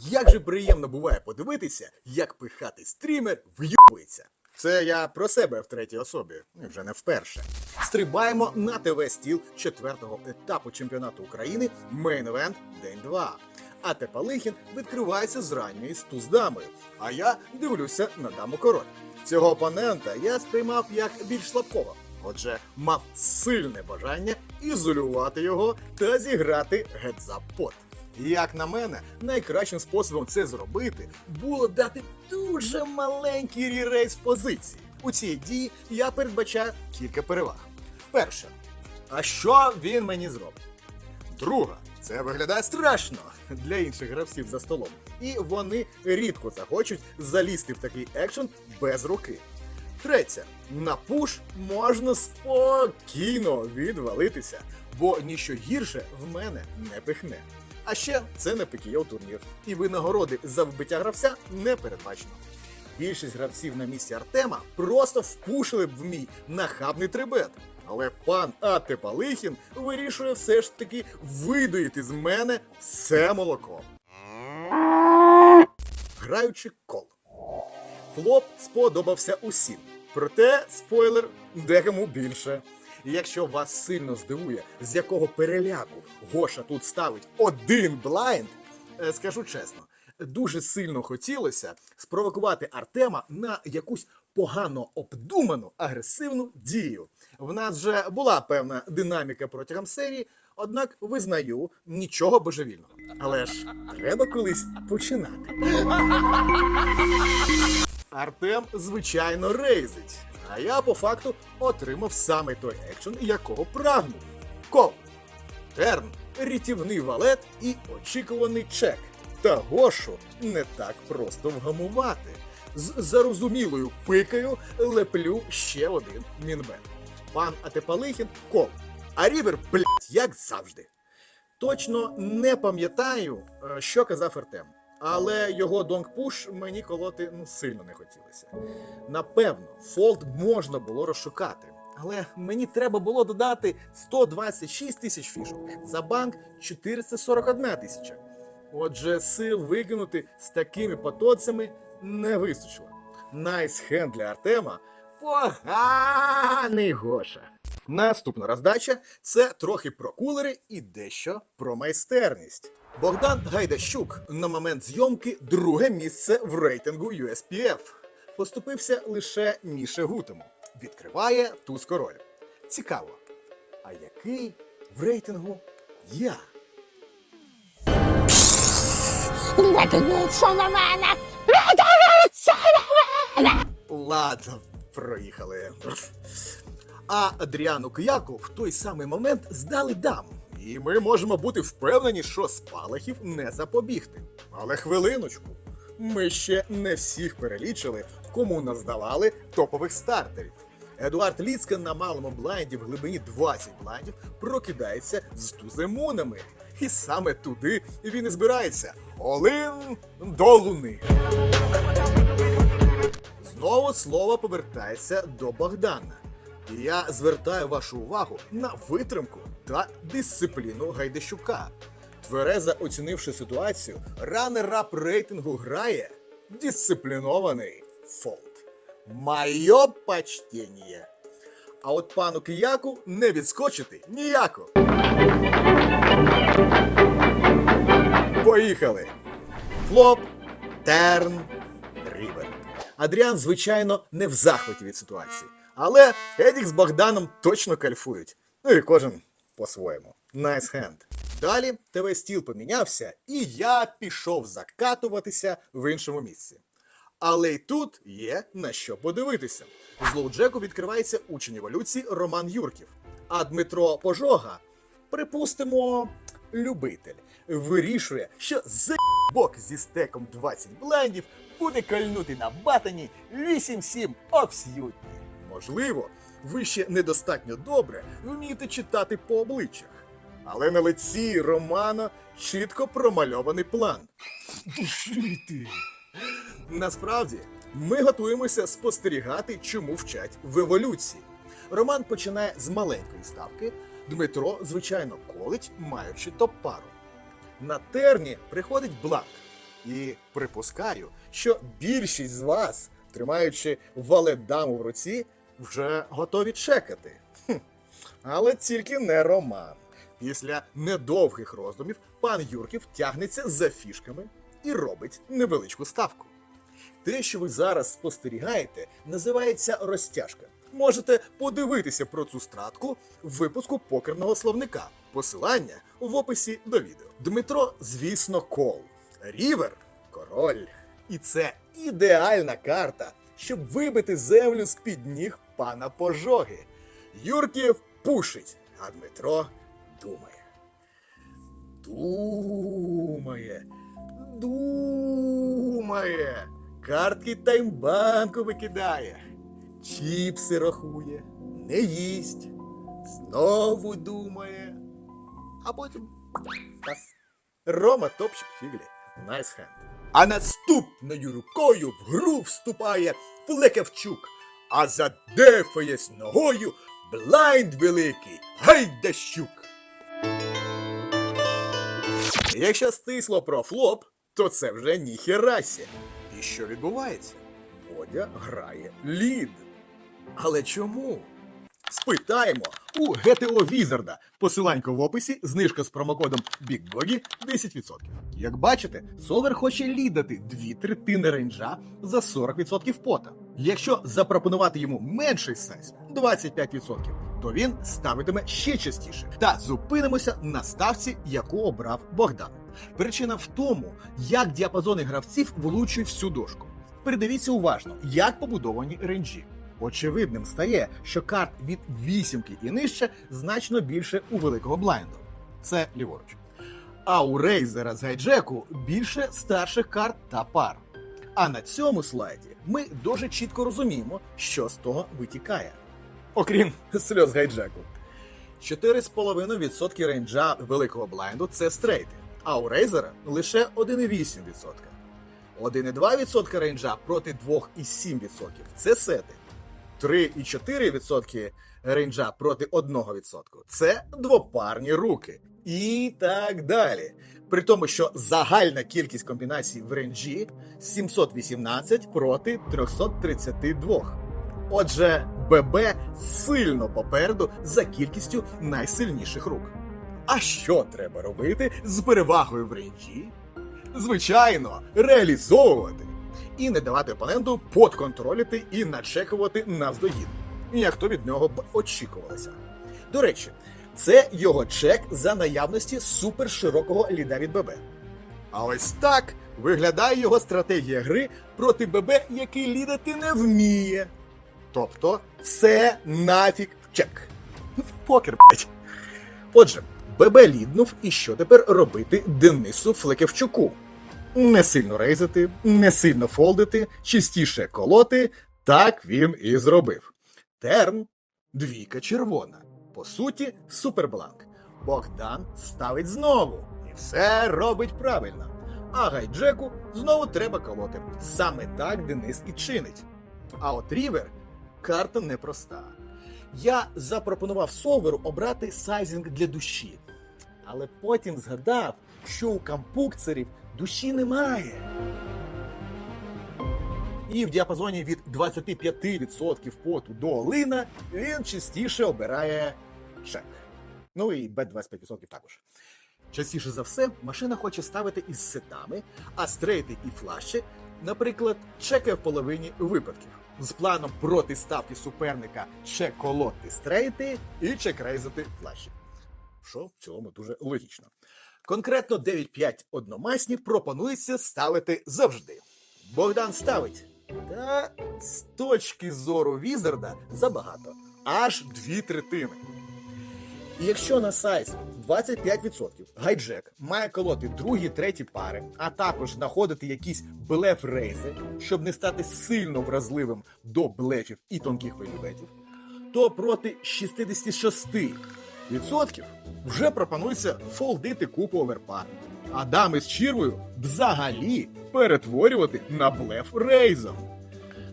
Як же приємно буває подивитися, як пихатий стрімер вйобується. Це я про себе в третій особі, і вже не вперше. Стрибаємо на ТВ стіл четвертого етапу чемпіонату України Main Event День 2. А Тепалихін відкривається з ранньої з туздамою, а я дивлюся на даму король. Цього опонента я сприймав як більш слабкого. Отже, мав сильне бажання ізолювати його та зіграти гедзапот. Як на мене, найкращим способом це зробити було дати дуже маленький ререйс позиції. У цій дії я передбачаю кілька переваг. Перше, а що він мені зробить? Друга, це виглядає страшно для інших гравців за столом. І вони рідко захочуть залізти в такий екшен без руки. Третє, на пуш можна спокійно відвалитися, бо ніщо гірше в мене не пихне. А ще це не пикійов турнір, і винагороди за вбиття гравця не передбачено. Більшість гравців на місці Артема просто впушили б в мій нахабний трибет. Але пан Ате Палихін вирішує все ж таки видоїти з мене все молоко. Граючи кол. Флоп сподобався усім. Проте, спойлер, декому більше. І якщо вас сильно здивує, з якого переляку Гоша тут ставить один блайнд, е, скажу чесно, дуже сильно хотілося спровокувати Артема на якусь погано обдуману агресивну дію. В нас вже була певна динаміка протягом серії, однак визнаю нічого божевільного. Але ж треба колись починати. Артем, звичайно, рейзить. А я по факту отримав саме той екшен, якого прагнув. Кол, терн, рятівний валет і очікуваний чек. Та Гошу не так просто вгамувати. З зарозумілою пикою леплю ще один мінбет. Пан Атепалихін кол. А Рівер, блять, як завжди. Точно не пам'ятаю, е, що казав Артем. Але його донгпуш мені колоти ну, сильно не хотілося. Напевно, фолд можна було розшукати. Але мені треба було додати 126 тисяч фішок. За банк 441 тисяча. Отже, сил викинути з такими потоцями не вистачило. Найс хенд для Артема поганий Гоша. Наступна роздача це трохи про кулери і дещо про майстерність. Богдан Гайдащук на момент зйомки друге місце в рейтингу USPF. Поступився лише Міше Гутому. Відкриває туз король. Цікаво. А який в рейтингу я? Дивіться на мене! Дивіться на мене! Ладно, проїхали. А Адріану Кияку в той самий момент здали дам. І ми можемо бути впевнені, що спалахів не запобігти. Але хвилиночку, ми ще не всіх перелічили, кому наздавали топових стартерів. Едуард Ліцкен на малому блайнді в глибині 20 блайндів прокидається з туземонами. І саме туди він і збирається. Олин до луни. Знову слово повертається до Богдана. Я звертаю вашу увагу на витримку та дисципліну Гайдащука. Тверезо оцінивши ситуацію, ранер рап рейтингу грає дисциплінований фолд. Майо почтення. А от пану Кияку не відскочити ніяко. Поїхали! Флоп, терн, рівер. Адріан, звичайно, не в захваті від ситуації. Але Едік з Богданом точно кайфують. Ну і кожен по-своєму. Nice хенд. Далі ТВ стіл помінявся, і я пішов закатуватися в іншому місці. Але й тут є на що подивитися. З Лоуджеку відкривається учень еволюції Роман Юрків. А Дмитро Пожога, припустимо, любитель, вирішує, що бок зі стеком 20 блендів буде кольнути на батані 8-7 обс'ютні. Можливо, ви ще недостатньо добре вмієте читати по обличчях. Але на лиці Романа чітко промальований план. Душити. Насправді, ми готуємося спостерігати, чому вчать в еволюції. Роман починає з маленької ставки. Дмитро, звичайно, колить, маючи топ-пару. На терні приходить бланк. І припускаю, що більшість з вас, тримаючи валедаму в руці, вже готові чекати. Хм. Але тільки не Роман. Після недовгих роздумів пан Юрків тягнеться за фішками і робить невеличку ставку. Те, що ви зараз спостерігаєте, називається розтяжка. Можете подивитися про цю стратку в випуску покерного словника. Посилання в описі до відео. Дмитро, звісно, кол. Рівер король. І це ідеальна карта, щоб вибити землю з-під ніг пана пожоги. Юрків пушить, а Дмитро думає. Думає. Думає. Картки таймбанку викидає. Чіпси рахує, не їсть, знову думає. А потім. Пас. Рома топчик фіглі. Найс хенд. А наступною рукою в гру вступає Флекевчук, а задефаєсь ногою блайнд великий Гайдащук. Якщо стисло про флоп, то це вже ніхерасі. І що відбувається? Бодя грає лід. Але чому? Спитаємо у ГТО Візарда. Посиланько в описі, знижка з промокодом BigGogi 10%. Як бачите, Солвер хоче лідати дві третини рейнджа за 40% пота. Якщо запропонувати йому менший сайз 25%, то він ставитиме ще частіше. Та зупинимося на ставці, яку обрав Богдан. Причина в тому, як діапазони гравців влучують всю дошку. Передивіться уважно, як побудовані рейнджі. Очевидним стає, що карт від вісімки і нижче значно більше у великого блайнду. Це ліворуч. А у рейзера з гайджеку більше старших карт та пар. А на цьому слайді ми дуже чітко розуміємо, що з того витікає. Окрім сльоз гайджеку. 4,5% рейнджа великого блайнду це стрейти, а у рейзера лише 1,8%. 1,2% рейнджа проти 2,7% це сети. 3,4% рейнджа проти 1% це двопарні руки. І так далі. При тому, що загальна кількість комбінацій в рейнджі 718 проти 332. Отже, ББ сильно попереду за кількістю найсильніших рук. А що треба робити з перевагою в рейнджі? Звичайно, реалізовувати і не давати опоненту подконтролити і начекувати навздогін, як то від нього б очікувалося. До речі, це його чек за наявності суперширокого ліда від ББ. А ось так виглядає його стратегія гри проти ББ, який лідати не вміє. Тобто, це нафіг чек. Покер, блять. Отже, ББ ліднув, і що тепер робити Денису Флекевчуку? Не сильно рейзити, не сильно фолдити, частіше колоти. Так він і зробив. Терн двійка червона. По суті, супербланк. Богдан ставить знову. І все робить правильно. А гайджеку знову треба колоти. Саме так Денис і чинить. А от Рівер карта непроста. Я запропонував Солверу обрати сайзинг для душі. Але потім згадав, що у кампукцерів душі немає. І в діапазоні від 25% поту до Олина він частіше обирає чек. Ну і Б25% також. Частіше за все, машина хоче ставити із сетами, а стрейти і флаші, наприклад, чекає в половині випадків. З планом проти ставки суперника чек-колоти стрейти і чек-рейзити флаші. Що в цілому дуже логічно. Конкретно 9-5 одномасні пропонується ставити завжди. Богдан ставить. Та з точки зору Візарда забагато. Аж дві третини. І якщо на сайт 25% гайджек має колоти другі, треті пари, а також знаходити якісь блеф-рейзи, щоб не стати сильно вразливим до блефів і тонких вельветів, то проти 66% вже пропонується фолдити купу оверпар. А дами з чірвою взагалі перетворювати на блеф рейзом.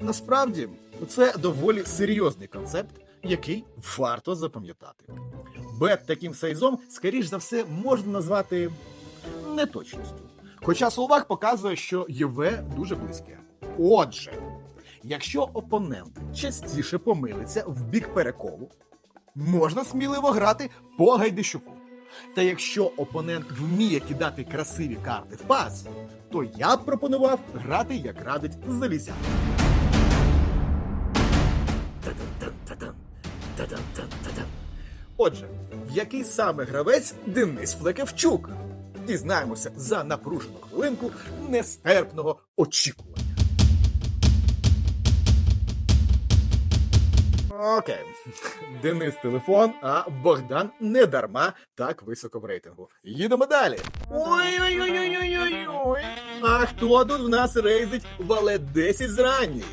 Насправді, це доволі серйозний концепт, який варто запам'ятати. Бет таким сайзом, скоріш за все, можна назвати неточністю. Хоча Словак показує, що ЄВ дуже близьке. Отже, якщо опонент частіше помилиться в бік переколу, можна сміливо грати по Гайдищуку. Та якщо опонент вміє кидати красиві карти в пас, то я б пропонував грати, як радить Залізяк. Отже, який саме гравець Денис Флекевчук? Дізнаємося за напружену хвилинку нестерпного очікування. Окей. Денис телефон, а Богдан не дарма так високо в рейтингу. Їдемо далі. Ой-ой-ой-ой-ой-ой. А хто тут в нас рейзить валет 10 зранній?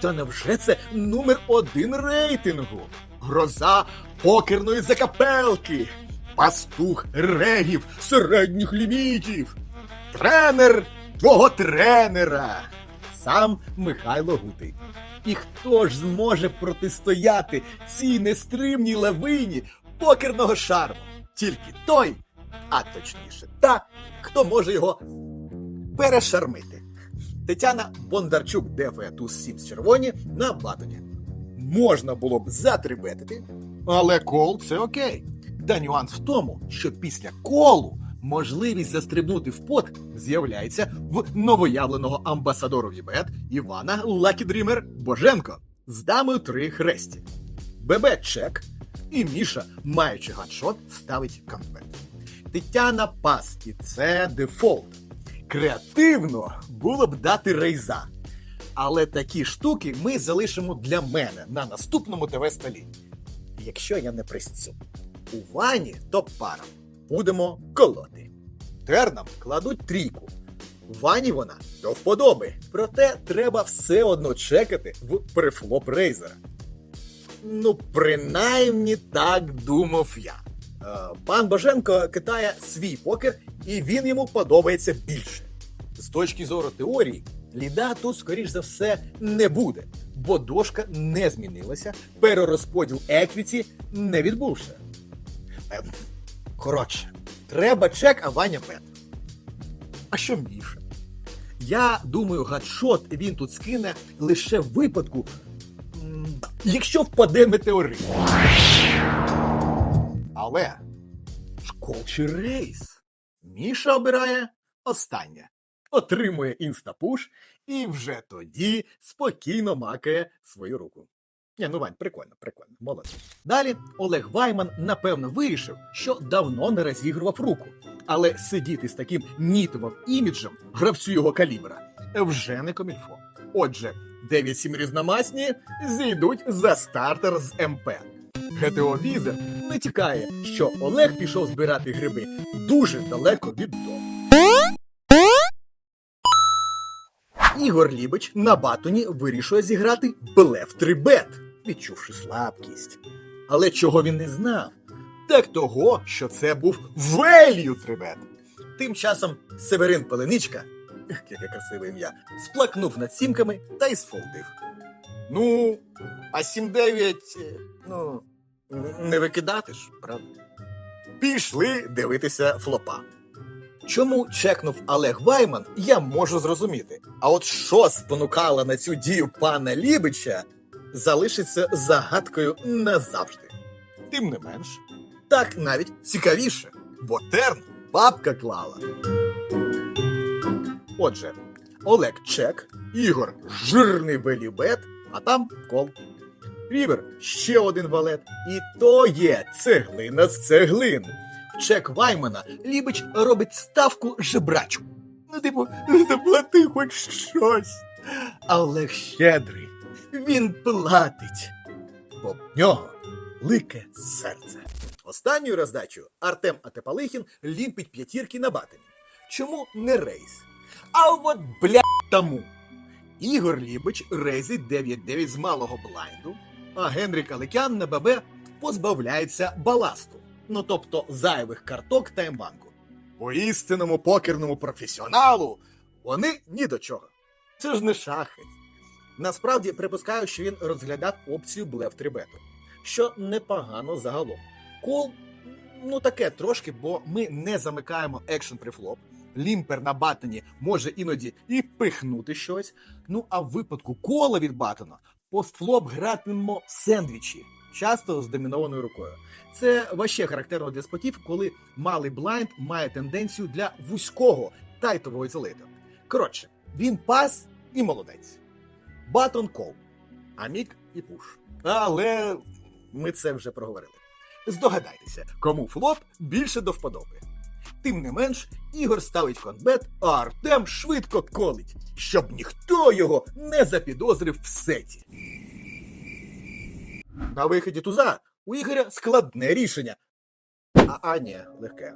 Та невже це номер один рейтингу? Гроза покерної закапелки, пастух регів середніх лімітів, тренер твого тренера, сам Михайло Гутий. І хто ж зможе протистояти цій нестримній лавині покерного шарму? Тільки той, а точніше, та, хто може його перешармити. Тетяна Бондарчук ДФ туз 7 червоні на батоні. Можна було б затрибетити, але кол це окей. Та нюанс в тому, що після колу можливість застрибнути в пот з'являється в новоявленого амбасадору Вібет Івана Лакідрімер Боженко з дамою три хресті. ББ чек, і Міша, маючи ганшот, ставить конфет. Тетяна пас, і це дефолт. Креативно було б дати рейза. Але такі штуки ми залишимо для мене на наступному ТВ-столі. Якщо я не присцю. У вані топ-пара. Будемо колоти. Тернам кладуть трійку. Вані вона до вподоби. Проте треба все одно чекати в префлоп рейзера. Ну, принаймні так думав я. Е, Пан Боженко кидає свій покер, і він йому подобається більше. З точки зору теорії, ліда тут, скоріш за все, не буде, бо дошка не змінилася, перерозподіл еквіті не відбувся. Ем, Коротше, треба чек, а бет. А що Міша? Я думаю, гадшот він тут скине лише в випадку, якщо впаде метеорит. Але школ чи рейс? Міша обирає останнє. Отримує інстапуш і вже тоді спокійно макає свою руку. Ні, ну Вань, прикольно, прикольно, молодець. Далі Олег Вайман напевно вирішив, що давно не розігрував руку. Але сидіти з таким нітовим іміджем гравцю його калібра вже не комільфо. Отже, 9-7 різномасні зійдуть за стартер з МП. ГТО Візер не тікає, що Олег пішов збирати гриби дуже далеко від дому. Ігор Лібич на батоні вирішує зіграти блеф 3 бет, відчувши слабкість. Але чого він не знав? Так того, що це був value 3 бет. Тим часом Северин Пеленичка, яке красиве ім'я, сплакнув над сімками та й сфолдив. Ну, а 7-9, е, ну, не викидати ж, правда? Пішли дивитися флопа. Чому чекнув Олег Вайман, я можу зрозуміти. А от що спонукало на цю дію пана Лібича, залишиться загадкою назавжди. Тим не менш, так навіть цікавіше, бо терн бабка клала. Отже, Олег чек, Ігор жирний велібет, а там кол. Рівер ще один валет. І то є цеглина з цеглин. Чек Ваймана Лібич робить ставку жебрачу. Ну, типу, заплати хоч щось. А Олег щедрий. Він платить. Бо в нього лике серце. Останню роздачу Артем Атепалихін ліпить п'ятірки на батані. Чому не рейс? А от бля тому. Ігор Лібич рейзить 9-9 з малого блайнду, а Генрік Аликян на ББ позбавляється баласту, ну тобто зайвих карток та ембанку. По істинному покерному професіоналу вони ні до чого. Це ж не шахи. Насправді припускаю, що він розглядав опцію блеф трибету, що непогано загалом. Кол, ну таке трошки, бо ми не замикаємо екшен прифлоп, лімпер на батоні може іноді і пихнути щось. Ну а в випадку кола від батона постфлоп гратимемо в сендвічі, часто з домінованою рукою. Це ваще характерно для спотів, коли малий блайнд має тенденцію для вузького тайтового ізолейта. Коротше, він пас і молодець. Батон кол, а мік і пуш. Але ми це вже проговорили. Здогадайтеся, кому флоп більше до вподоби. Тим не менш, Ігор ставить конбет, а Артем швидко колить, щоб ніхто його не запідозрив в сеті. На виході туза у Ігоря складне рішення. А, а ні, легке.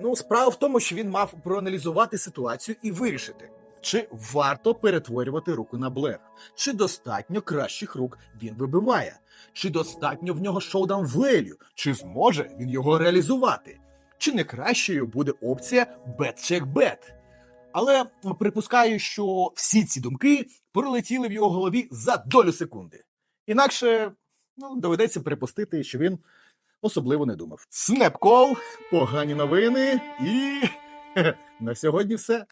Ну, справа в тому, що він мав проаналізувати ситуацію і вирішити, чи варто перетворювати руку на блеф, чи достатньо кращих рук він вибиває, чи достатньо в нього шоудаун велю, чи зможе він його реалізувати, чи не кращою буде опція bet-check-bet. Але припускаю, що всі ці думки пролетіли в його голові за долю секунди. Інакше ну, доведеться припустити, що він особливо не думав. Снепкол, погані новини і на сьогодні все.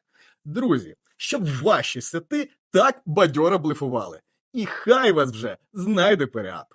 Друзі, щоб ваші сети так бадьоро блефували. І хай вас вже знайде переап.